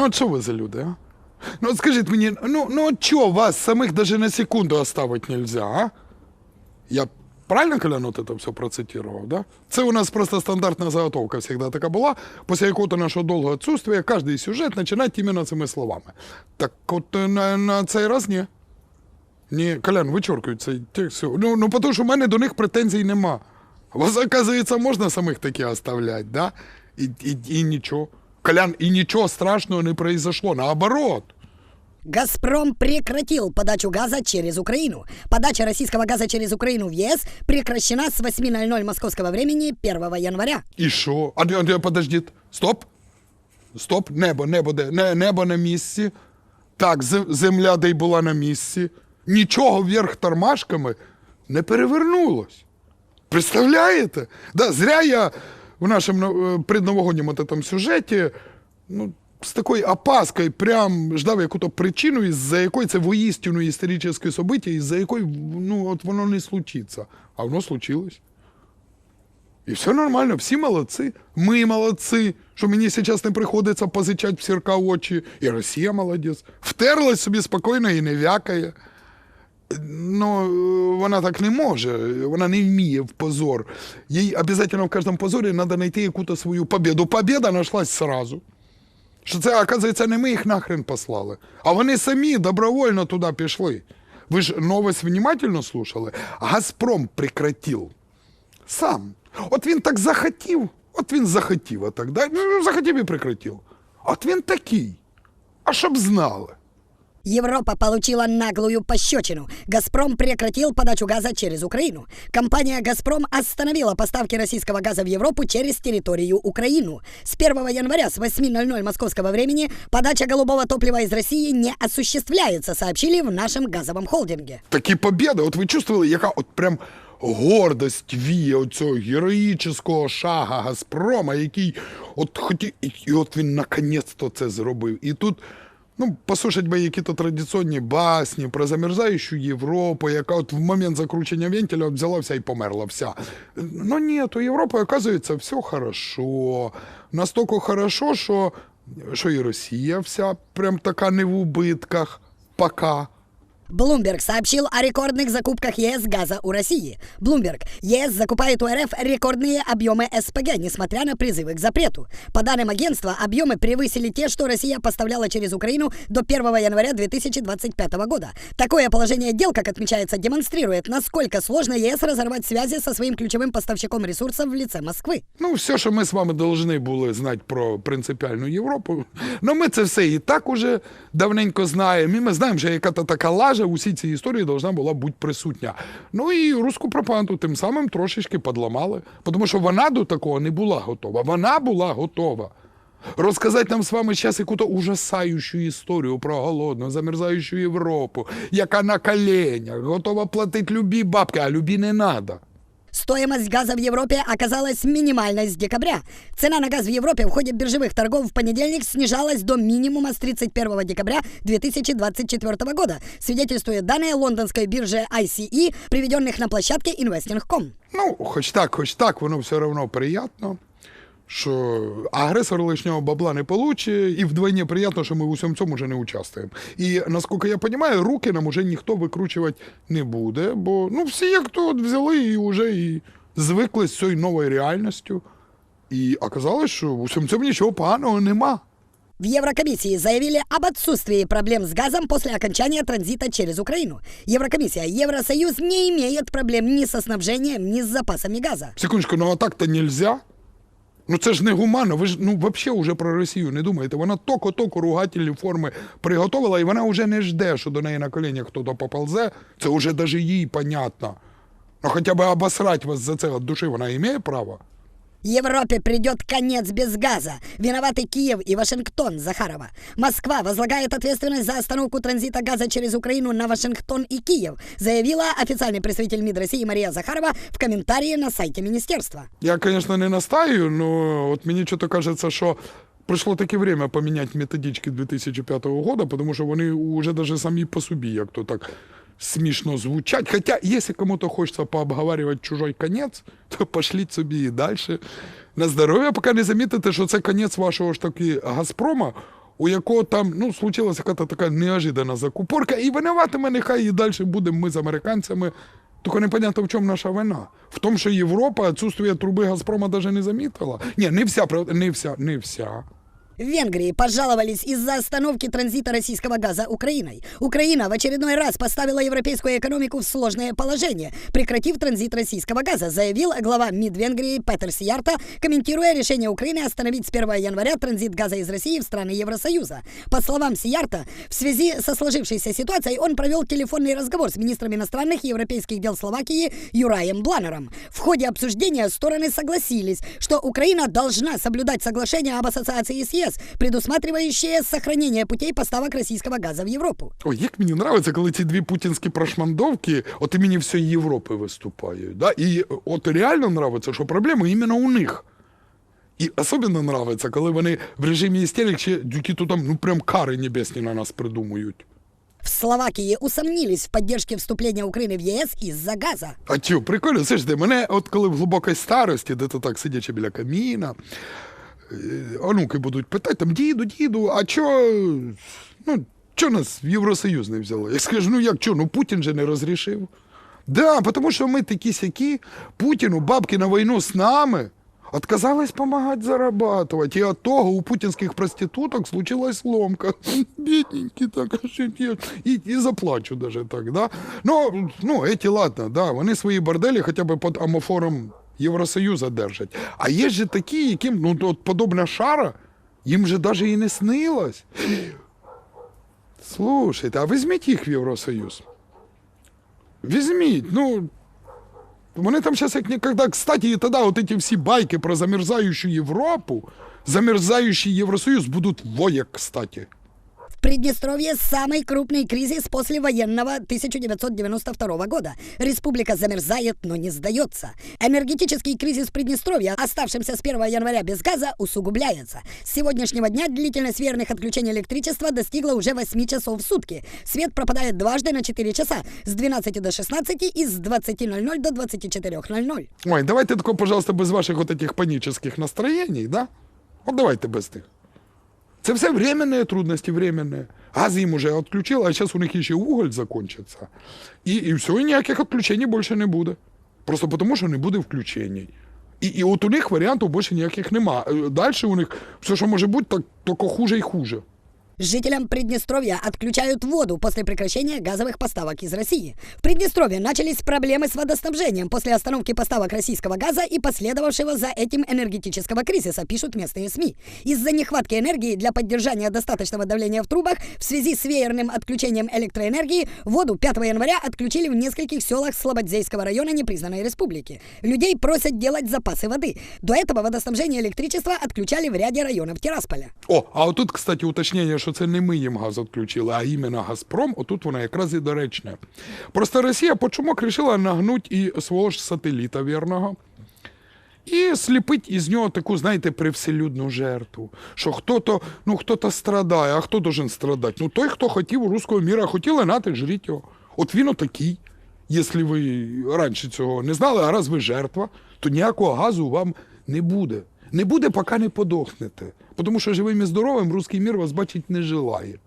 Ну, от що ви за люди, а? Ну, от скажіть мені, ну, ну чого вас самих даже на секунду оставить нельзя, а? Я правильно, Колян, вот это все процитировал, да? Це у нас просто стандартная заготовка всегда така була. Після якого-то нашого довгого отсутствия кожний сюжет починає іменно цими словами. Так от е, на, на цей раз ні. Ні, Колян, вичоркують цей текст. Ну, ну, тому що в мене до них претензій нема. Вас, оказується, можна самих такі оставляти, да? І, і, і нічого. Колян, і нічого страшного не произошло. Наоборот. «Газпром» прекратил подачу газа через Украину. Подача российского газа через Украину в ЕС прекращена с 8.00 московского времени 1 января. І що? А, а, подождіть. Стоп. Стоп. Небо, небо де? Не, небо на місці. Так, земля де й була на місці. Нічого вверх тормашками не перевернулось. Представляєте? Да, зря я в нашому е, предновогодньому этом сюжеті ну, з такою опаскою прям ждав яку-то причину, із-за якої це воістину історичне событие, із-за якої ну, от воно не случиться. А воно случилось. І все нормально, всі молодці. Ми молодці, що мені зараз не приходиться позичати в сірка очі. І Росія молодець. Втерлась собі спокійно і не вякає. Ну, вона так не може, вона не вміє в позор. Їй обов'язково в кожному позорі треба знайти якусь свою побіду. Побіда знайшлась сразу. Що це, оказується, не ми їх нахрен послали, а вони самі добровольно туди пішли. Ви ж новость внимательно слушали? Газпром прекратив сам. От він так захотів, от він захотів отак, да? ну, захотів і прекратив. От він такий. А щоб знали. Европа получила наглую пощечину. «Газпром» прекратил подачу газа через Украину. Компания «Газпром» остановила поставки российского газа в Европу через территорию Украину. С 1 января с 8.00 московского времени подача голубого топлива из России не осуществляется, сообщили в нашем газовом холдинге. Такі побіди, от ви чувствували, яка от прям гордость віє оцього героїчного шага Газпрома, який от хотів, і, і от він наконець-то це зробив. І тут, ну, послушать би які-то традиційні басні про замерзаючу Європу, яка от в момент закручення вентиля взяла вся і померла вся. Ну ні, у Європи, оказується, все хорошо. Настільки хорошо, що, що і Росія вся прям така не в убитках. Пока. Bloomberg сообщил о рекордных закупках ЕС газа у России. Bloomberg. ЕС закупает у РФ рекордные объемы СПГ, несмотря на призывы к запрету. По данным агентства, объемы превысили те, что Россия поставляла через Украину до 1 января 2025 года. Такое положение дел, как отмечается, демонстрирует, насколько сложно ЕС разорвать связи со своим ключевым поставщиком ресурсов в лице Москвы. Ну, все, що ми з вами повинні були знати про принципіальну Європу, ну ми це все і так уже давненько знаємо. І ми знаємо, що яка-то така лажа у усі цій історії должна була бути присутня. Ну і руську пропаганду тим самим трошечки подламали, тому що вона до такого не була готова. Вона була готова. Розказати нам з вами зараз якусь ужасаючу історію про голодну, замерзаючу Європу, яка на коленях, готова платити любі бабки, а любі не треба. Стоимость газа в Европе оказалась минимальной с декабря. Цена на газ в Европе в ходе биржевых торгов в понедельник снижалась до минимума с 31 декабря 2024 года, свидетельствуют данные лондонской биржи ICE, приведенных на площадке Investing.com. Ну, хоч так, хоч так, воно все одно приємно, що агресор лишнього бабла не получить, і вдвойне приємно, що ми в усьому цьому вже не участвуємо. І наскільки я розумію, руки нам уже ніхто викручувати не буде, бо ну, всі як то взяли і вже і звикли з цією новою реальністю. І оказалось, що в усьому цьому нічого поганого нема. В Еврокомиссии заявили об отсутствии проблем с газом после окончания транзита через Украину. Еврокомиссия, Евросоюз не имеет проблем ни со снабжением, ни с запасами газа. Секундочку, ну а так-то нельзя. Ну це ж не гуманно, ви ж ну взагалі вже про Росію не думаєте. Вона токо-токо ругательні форми приготувала, і вона вже не жде, що до неї на коленях хтось поползе. Це вже навіть їй понятно. Ну хоча б обосрать вас за це від душі вона має право. Европе придет конец без газа. Виноваты Киев и Вашингтон, Захарова. Москва возлагает ответственность за остановку транзита газа через Украину на Вашингтон и Киев, заявила официальный представитель МИД России Мария Захарова в комментарии на сайте министерства. Я, конечно, не настаю, але от мені чого кажеться, що прийшло таке время поміняти методички 2005 года, тому що вони вже даже самі по собі як-то так смішно звучать. Хоча, якщо кому-то хочеться пообговорювати чужой конець, то пошліть собі і далі. На здоров'я, поки не замітите, що це конець вашого ж таки Газпрома, у якого там ну, случилася якась така неожиданна закупорка, і винуватиме нехай і далі будемо ми з американцями. Тільки непонятно, в чому наша вина. В тому, що Європа отсутствие труби Газпрома даже не замітила. Ні, не вся, не вся, не вся. В Венгрии пожаловались из-за остановки транзита российского газа Украиной. Украина в очередной раз поставила европейскую экономику в сложное положение, прекратив транзит российского газа, заявил глава МИД Венгрии Петер Сиярта, комментируя решение Украины остановить с 1 января транзит газа из России в страны Евросоюза. По словам Сиярта, в связи со сложившейся ситуацией он провел телефонный разговор с министром иностранных и европейских дел Словакии Юраем Бланером. В ходе обсуждения стороны согласились, что Украина должна соблюдать соглашение об ассоциации с ЕС, предусматривающее сохранение путей поставок российского газа в Европу. Ой, як мені подобається, коли ці дві путінські прошмандовки от імені всієї Європи виступають. Да? І от реально подобається, що проблеми іменно у них. І особливо подобається, коли вони в режимі істерик ще які-то там ну прям кари небесні на нас придумують. В Словакии усомнились в поддержке вступления Украины в ЕС из-за газа. А чо, прикольно, все мене от коли в глибокій старості, де то так сидячи біля каміна, е, онуки будуть питати, там, діду, діду, а чо, ну, чо нас в Євросоюз не взяли? Я скажу, ну як чо, ну Путін же не розрішив. Да, тому що ми такі сякі, Путіну бабки на війну з нами отказались допомагати зарабатывать. І от того у путінських проституток случилась ломка. Бідненькі так, що і, заплачу даже так, да? Ну, ну, эти ладно, да, вони свої борделі хоча б під амофором Євросоюзу держать. А є же такі, яким, ну, от подобна шара, їм же даже і не снилось. Слушайте, а візьміть їх в Євросоюз. Візьміть, ну, вони там сейчас як никогда. Кстати, и тогда вот эти все байки про замерзающую Европу, замерзающий Евросоюз будут воек, кстати. Приднестровье самый крупный кризис после военного 1992 года. Республика замерзает, но не сдается. Энергетический кризис Приднестровья, оставшимся с 1 января без газа, усугубляется. С сегодняшнего дня длительность верных отключений электричества достигла уже 8 часов в сутки. Свет пропадает дважды на 4 часа, с 12 до 16 и с 20.00 до 24.00. Ой, давайте тако, пожалуйста, без ваших вот этих панических настроений, да? Вот давайте без них. Це все временні трудності, временні. Газ їм уже відключили, а зараз у них ще уголь закончиться. І, і все, і ніяких відключень більше не буде. Просто тому, що не буде включень. І, і от у них варіантів більше ніяких нема. Далі у них все, що може бути, так тільки хуже і хуже. Жителям Приднестровья отключают воду после прекращения газовых поставок из России. В Приднестровье начались проблемы с водоснабжением после остановки поставок российского газа и последовавшего за этим энергетического кризиса, пишут местные СМИ. Из-за нехватки энергии для поддержания достаточного давления в трубах в связи с веерным отключением электроэнергии воду 5 января отключили в нескольких селах Слободзейского района непризнанной республики. Людей просят делать запасы воды. До этого водоснабжение электричества отключали в ряде районов Тирасполя. О, а отут, кстати, уточнення, що це не ми їм газ відключили, а іменно Газпром, отут воно якраз і доречне. Просто Росія по чумок вирішила нагнуть і свого ж сателіта вірного. І сліпить із нього таку, знаєте, привселюдну жертву. Що хто-то, ну, хто-то страдає, а хто должен страдати? Ну той, хто хотів руського міра, хотіли нати, жріть його. От він отакий. Якщо ви раніше цього не знали, а раз ви жертва, то ніякого газу вам не буде. Не буде, поки не подохнете. Тому що живим і здоровим руський мір вас бачить не желає.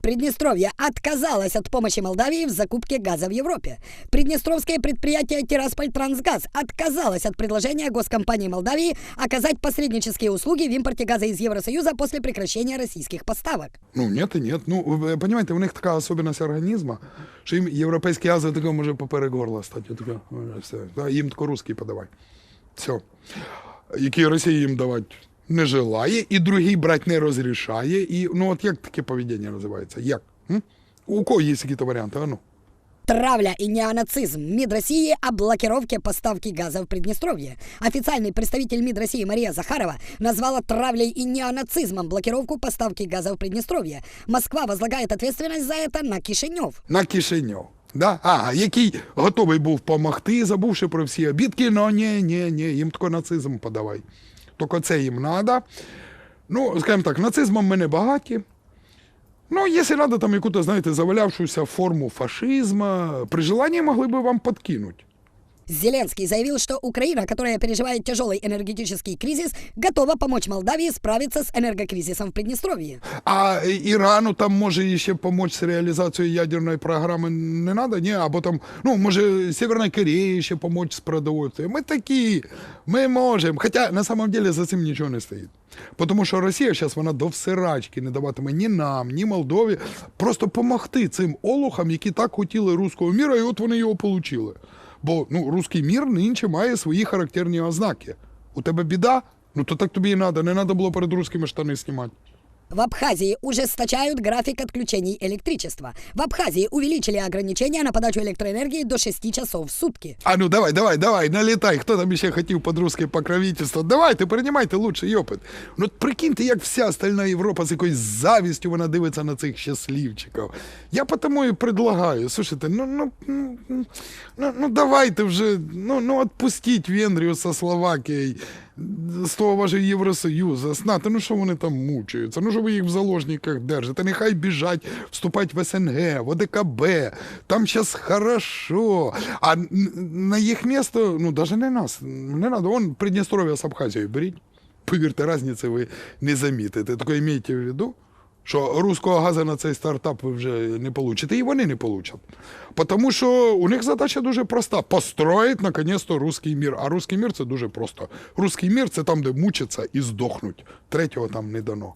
Приднестровье отказалось от помощи Молдавии в закупке газа в Европе. Приднестровское предприятие Тирасполь Трансгаз отказалось от предложения госкомпании Молдавии оказать посреднические услуги в импорте газа из Евросоюза после прекращения российских поставок. Ну, нет і нет. Ну, ви розумієте, у них така особливість організму, що їм європейський газ тако може поперек горла стати. Тако, ой, все. Да, їм тако русський подавай. Все. Які Росія їм давати не желає, і другий брати не розрішає. І, ну, от як таке поведіння називається? Як? М? У кого є якісь варіанти? А ну. Травля и неонацизм. МИД России о блокировке поставки газа в Приднестровье. Официальный представитель МИД России Мария Захарова назвала травлей и неонацизмом блокировку поставки газа в Приднестровье. Москва возлагает ответственность за это на Кишинев. на Кишиньов. Да? А, який готовий був помогти, забувши про всі обідки, ну ні, ні, ні, їм тільки нацизм подавай. Тільки це їм треба. Ну, скажімо так, нацизмом ми не багаті. Ну, якщо треба там яку-то, знаєте, завалявшуюся форму фашизму, при желанні могли би вам подкинути. Зеленский заявил, что Украина, которая переживает тяжелый энергетический кризис, готова помочь Молдавии справиться с энергокризисом в Приднестровье. А Ірану там може ще допомогти з реалізацією ядерної програми не треба? Ні, або там, ну, може, Северній Кореї ще допомогти з продовольствием. Ми такі, ми можемо. Хоча на самом деле за цим нічого не стоїть. Тому що Росія зараз вона до всирачки не даватиме ні нам, ні Молдові просто помогти цим олухам, які так хотіли руського міра, і от вони його отримали. Бо ну, русський мір нинче має свої характерні ознаки. У тебе біда? Ну то так тобі і треба. Не треба було перед русскими штани знімати. В Абхазии ужесточают график отключений электричества. В Абхазии увеличили ограничения на подачу электроэнергии до 6 часов в сутки. А ну давай, давай, давай, налітай. Хто там ще хотів під русське покровительство? Давайте, приймайте лучший опит. Ну от прикиньте, як вся остальна Європа з якоюсь завістю вона дивиться на цих щасливчиків. Я потому і предлагаю, слушайте, ну, ну, ну, ну, ну давайте вже, ну, ну отпустіть Венгрію со Словакією, з того вашого Євросоюзу, з НАТО, ну що вони там мучаються? Ну що ви їх в заложниках держите? Нехай біжать вступать в СНГ, в ОДКБ, там зараз хорошо. А на їх місто, ну навіть не нас, не треба, вон Придністров'я з Абхазією беріть. Повірте, різниці ви не замітите. Тільки майте в виду, що руського газу на цей стартап ви вже не получите, і вони не получать. Тому що у них задача дуже проста: построїть наконець-то русський мір. А русський мір це дуже просто. Руський мір це там, де мучаться і здохнуть. Третього там не дано.